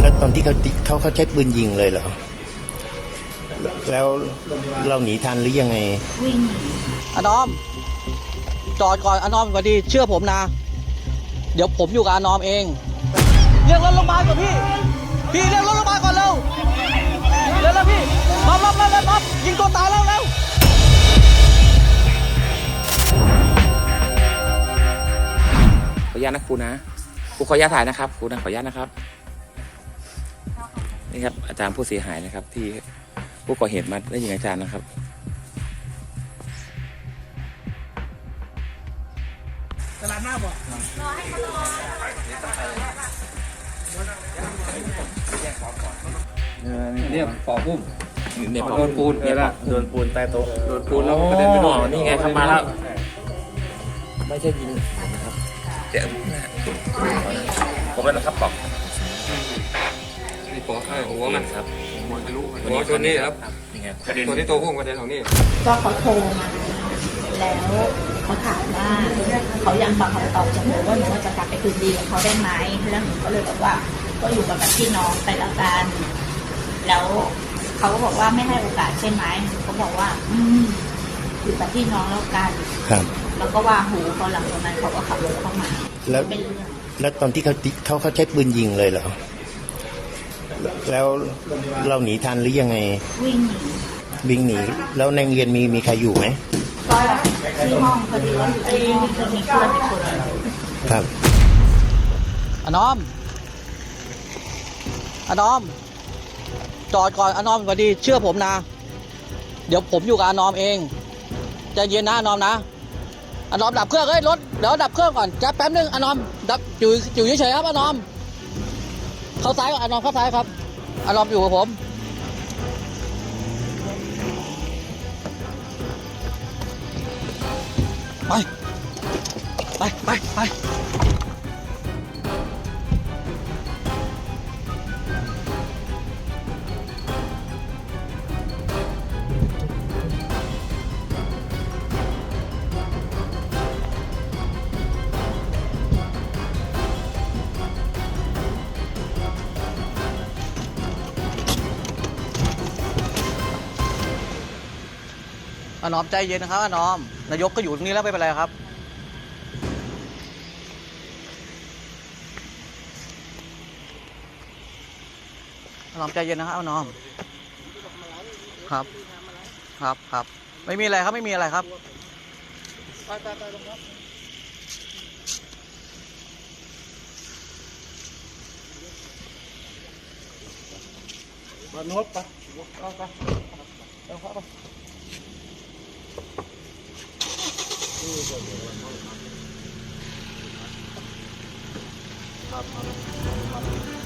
แล้วตอนที่เขาติเขาเขาใช้ปืนยิงเลยเหรอ แล้วเราหนีทันหรือยังไงอานอม จอดก่อนอานอมสวัสดี เชื่อผมนะ เดี๋ยวผมอยู่กับอานอมเอง เรียกรถโรงพยาบาลก่อนพี่ พี่เรียกรถโรงพยาบาลก่อนเร็วเร็วๆพี่รอบรอบรอบรอบรอบยิงตัวตายแล้วเร็วขออนุญาตนะครูนะครูขออนุญาตถ่ายนะครับครูนะขออนุญาตนะครับ นี่ครับอาจารย์ผู้เสียหายนะครับ ที่ผู้ก่อเหตุมาได้ยิงอาจารย์นะครับเนี่ยปอกพุ่มเนี่ยโดนปูนเนี่ยเออละโดนปูนใต้โต๊ะโดนปูนแล้วกระเด็นไปโดนนี่ไงครับมาแล้ว ไม่ใช่ยิงนะครับเจ็บผมเป็นนะครับปอก นี่ปอกไอ้หัวมันครับหัวทะลุหัวชนนี่ครับนี่ไงตัวที่ตัวพุ่มกระเด็นของนี่ก็เขาโทรมาแล้วเขาถามว่าเขายังฟังคำตอบจากหนูว่าหนูว่าจะกลับไปคืนดีกับเขาได้ไหมแล้วหนูก็เลยบอกว่าก็อยู่กับแบบพี่น้องไปแล้วกันแล้วเขาก็บอกว่าไม่ให้โอกาสใช่ไหมเขาบอกว่า อืมอยู่กับพี่น้องแล้วกันครับแล้วก็ว่าหูพอหลังจากนั้นเขาก็ขับรถเข้ามาแล้วเป็นเรื่องแล้วตอนที่เขาติเขาเขาใช้ปืนยิงเลยเหรอ แล้วเราหนีทันหรือยังไง วิ่งหนีวิ่งหนี แล้วในโรงเรียนมีมีใครอยู่ไหมก็ที่ห้องพอดีว่าที่ห้องจะมีเพื่อนอีกคนหนึ่งครับอานอมอานอม จอดก่อนอานอมสวัสดีเชื่อผมนะ เดี๋ยวผมอยู่กับอานอมเองใจเย็นนะอานอมนะอานอมดับเครื่องเอ้ยรถเดี๋ยวดับเครื่องก่อนแป๊บแป๊บนึงอานอมดับอยู่อยู่เฉยๆครับอานอม เข้าซ้ายอนอานอมเข้าซ้ายครับอานอมอยู่กับผม ไป ไป ไป ไป อานอมใจเย็นนะครับอานอม นายกก็อยู่ตรงนี้แล้วไม่เป็นไรครับ อานอมใจเย็นนะครับอานอม ครับ ครับครับ ไม่มีอะไรครับไม่มีอะไรครับข่ Thank you.